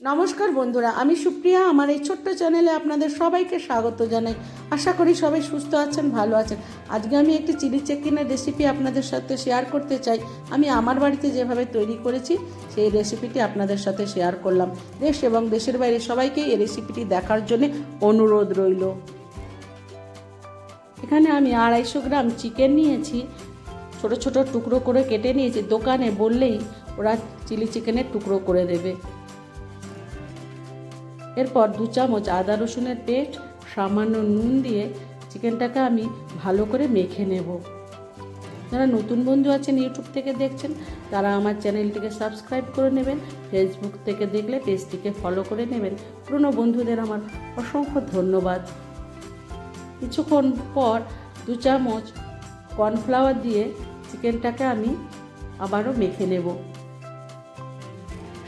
নমস্কার বন্ধুরা, আমি সুপ্রিয়া। আমার এই ছোট্ট চ্যানেলে আপনাদের সবাইকে স্বাগত জানাই। আশা করি সবাই সুস্থ আছেন, ভালো আছেন। আজকে আমি একটি চিলি চিকেনের রেসিপি আপনাদের সাথে শেয়ার করতে চাই। আমি আমার বাড়িতে যেভাবে তৈরি করেছি, সেই রেসিপিটি আপনাদের সাথে শেয়ার করলাম। দেশ এবং দেশের বাইরে সবাইকে এই রেসিপিটি দেখার জন্য অনুরোধ রইল। এখানে আমি আড়াইশো গ্রাম চিকেন নিয়েছি। ছোট ছোট টুকরো করে কেটে নিয়েছি। দোকানে বললেই ওরা চিলি চিকেনের টুকরো করে দেবে। এরপর দু চামচ আদা রসুনের পেস্ট, সামান্য নুন দিয়ে চিকেনটাকে আমি ভালো করে মেখে নেব। যারা নতুন বন্ধু আছেন ইউটিউব থেকে দেখছেন, তারা আমার চ্যানেলটিকে সাবস্ক্রাইব করে নেবেন, ফেসবুক থেকে দেখলে পেজটিকে ফলো করে নেবেন। পুরনো বন্ধুদের আমার অসংখ্য ধন্যবাদ। কিছুক্ষণ পর দু চামচ কর্নফ্লাওয়ার দিয়ে চিকেনটাকে আমি আবারও মেখে নেব।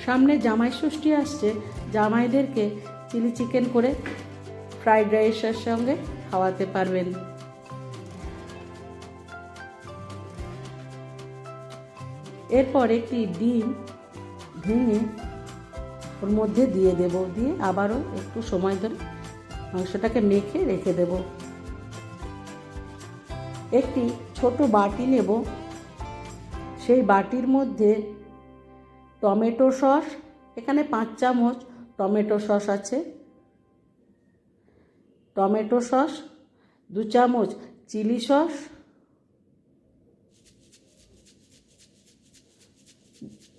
সামনে জামাই ষষ্ঠী আসছে জামাইদেরকে চিলি চিকেন করে ফ্রাইড রাইসের সঙ্গে খাওয়াতে পারবেন। এরপর একটি ডিম ভেঙে ওর মধ্যে দিয়ে দেব, দিয়ে আবারও একটু সময় ধরে মাংসটাকে মেখে রেখে দেব। একটি ছোট বাটি নেব, সেই বাটির মধ্যে টমেটো সস, এখানে পাঁচ চামচ টমেটো সস আছে। টমেটো সস, দু চামচ চিলি সস,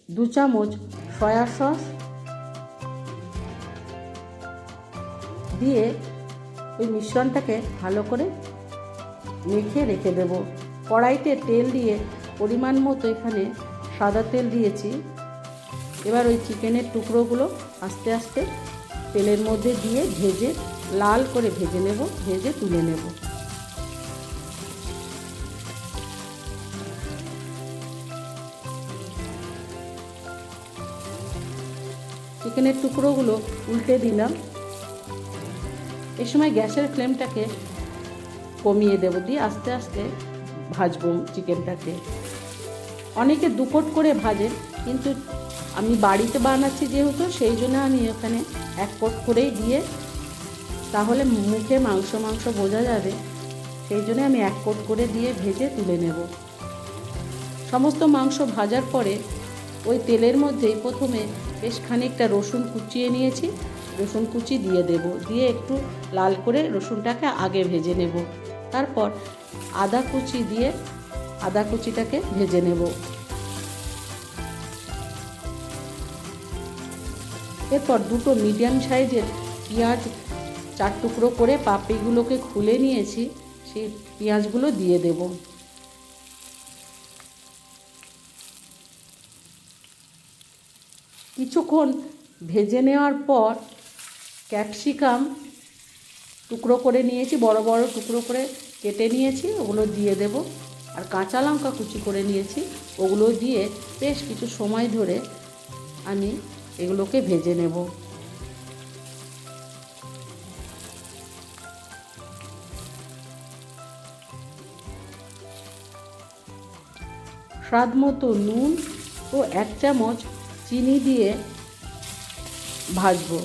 দু চামচ সয়া সস দিয়ে ওই মিশ্রণটাকে ভালো করে মেখে রেখে দেব। কড়াইতে তেল দিয়ে পরিমাণ মতো এখানে সাদা তেল দিয়েছি। এবার ওই চিকেনের টুকরোগুলো আস্তে আস্তে তেলের মধ্যে দিয়ে ভেজে লাল করে ভেজে নেব, ভেজে তুলে নেব। চিকেনের টুকরোগুলো উল্টে দিলাম। এ সময় গ্যাসের ফ্লেমটাকে কমিয়ে দেব দিয়ে আস্তে আস্তে ভাজবো চিকেনটাকে। অনেকে দুপট করে ভাজে কিন্তু আমি বাড়িতে বানাচ্ছি যেহেতু, সেই জন্য আমি এখানে এক কোট করেই দিয়ে তাহলে মুখে মাংস মাংস বোঝা যাবে। সেই জন্য আমি এক কোট করে দিয়ে ভেজে তুলে নেব। সমস্ত মাংস ভাজার পরে ওই তেলের মধ্যেই প্রথমে বেশ খানিকটা রসুন কুচিয়ে নিয়েছি। রসুন কুচি দিয়ে দেব। দিয়ে একটু লাল করে রসুনটাকে আগে ভেজে নেব। তারপর আদা কুচি দিয়ে আদা কুচিটাকে ভেজে নেব। এরপর দুটো মিডিয়াম সাইজের পেঁয়াজ চার টুকরো করে পাপড়িগুলোকে খুলে নিয়েছি, সেই পেঁয়াজগুলো দিয়ে দেব। কিছুক্ষণ ভেজে নেওয়ার পর ক্যাপসিকাম টুকরো করে নিয়েছি, বড় বড় টুকরো করে কেটে নিয়েছি, ওগুলো দিয়ে দেব। আর কাঁচা লঙ্কা কুচি করে নিয়েছি, ওগুলো দিয়ে বেশ কিছু সময় ধরে আমি এগুলোকে ভেজে নেব। স্বাদ মতো নুন ও এক চামচ চিনি দিয়ে ভাজবো।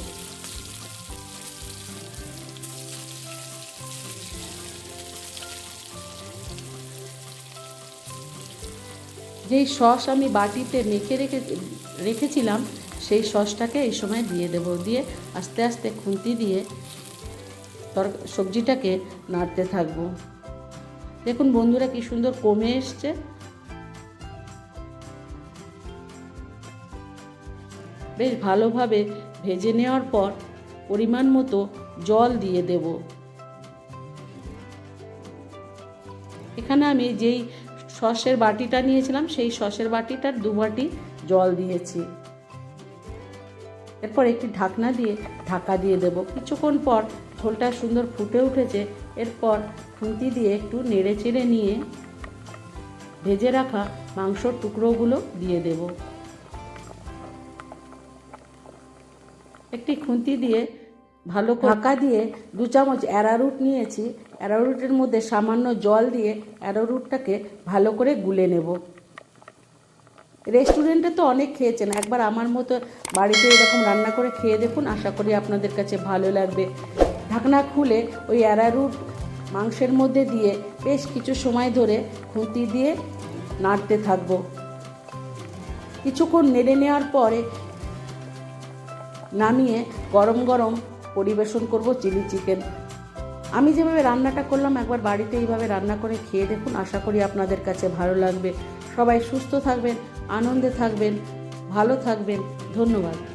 যেই সস আমি বাটিতে মেখে রেখে রেখেছিলাম সেই সসটাকে এই সময় দিয়ে দেব। দিয়ে আস্তে আস্তে খুন্তি দিয়ে তর, সবজিটাকে নাড়তে থাকব। দেখুন বন্ধুরা কি সুন্দর কমে এসছে। বেশ ভালোভাবে ভেজে নেওয়ার পর পরিমাণ মতো জল দিয়ে দেব। এখানে আমি যেই সসের বাটিটা নিয়েছিলাম, সেই সসের বাটিটার দু বাটি জল দিয়েছি। এরপর একটি ঢাকনা দিয়ে ঢাকা দিয়ে দেব। কিছুক্ষণ পর ঝোলটা সুন্দর ফুটে উঠেছে। এরপর খুন্তি দিয়ে একটু নেড়ে চেড়ে নিয়ে ভেজে রাখা মাংসর টুকরোগুলো দিয়ে দেব। একটি খুন্তি দিয়ে ভালো ঢাকা দিয়ে দু চামচ অ্যারারুট নিয়েছি। অ্যারারুটের মধ্যে সামান্য জল দিয়ে অ্যারারুটটাকে ভালো করে গুলে নেব। রেস্টুরেন্টে তো অনেক খেয়েছেন। একবার আমার মতো বাড়িতে এরকম রান্না করে খেয়ে দেখুন, আশা করি আপনাদের কাছে ভালো লাগবে। ঢাকনা খুলে ওই অ্যারারুট মাংসের মধ্যে দিয়ে বেশ কিছু সময় ধরে খুঁতি দিয়ে নাড়তে থাকব। কিছুক্ষণ নেড়ে নেওয়ার পরে নামিয়ে গরম গরম পরিবেশন করব চিলি চিকেন। আমি যেভাবে রান্নাটা করলাম, একবার বাড়িতে এইভাবে রান্না করে খেয়ে দেখুন, আশা করি আপনাদের কাছে ভালো লাগবে। সবাই সুস্থ থাকবেন আনন্দে থাকবেন ভালো থাকবেন। ধন্যবাদ।